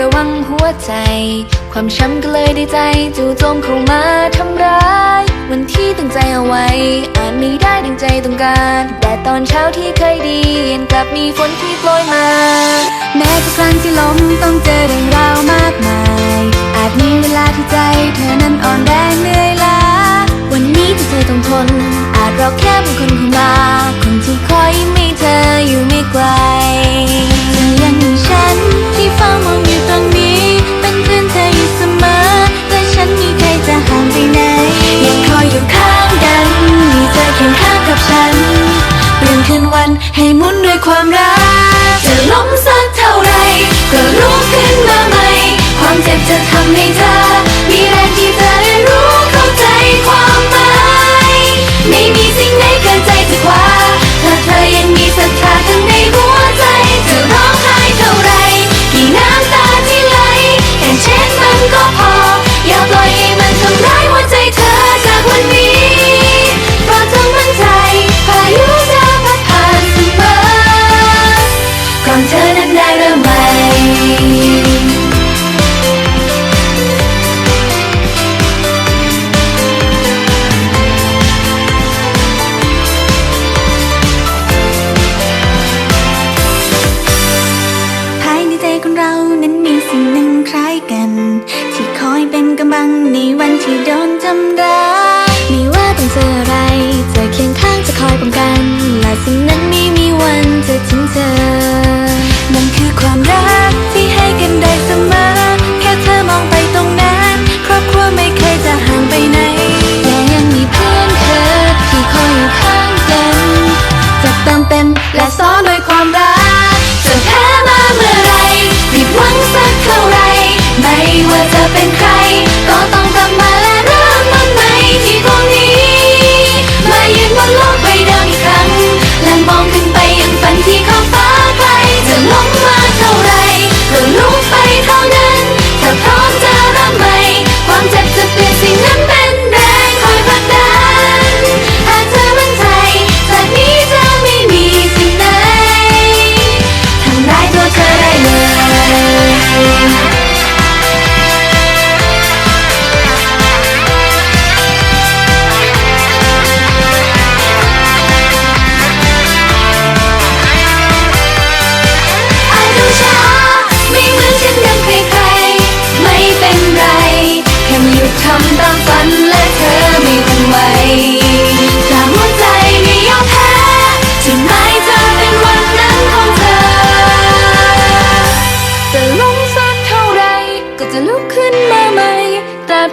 ระวังหัวใจ ความช้ำก็เลยได้ใจจู่โจมเข้ามาทำร้าย วันที่ตั้งใจเอาไว้ อาจไม่ได้ดังใจต้องการแต่ตอนเช้าที่เคยดีเย็นกลับมีฝนที่โปรยมา แม้ทุกครั้งที่ล้มต้องเจอเรื่องราวมากมาย อาจมีเวลาที่ใจเธอนั้นอ่อนแรงเหนื่อยล้าวันนี้ที่เธอต้องทน อาจเราแค่เป็นคนธรรมา down.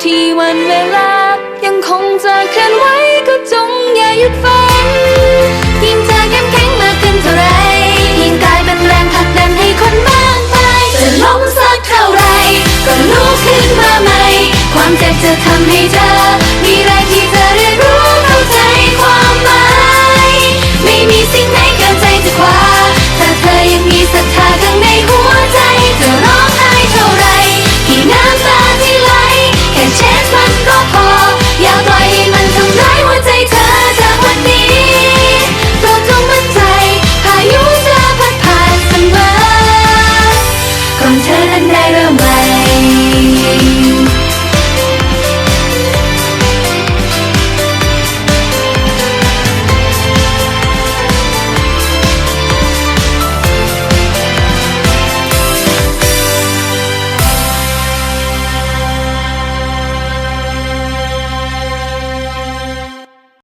ที่วันเวลา ยังคงจะเคลื่อนไหวก็จงอย่าหยุดฝัน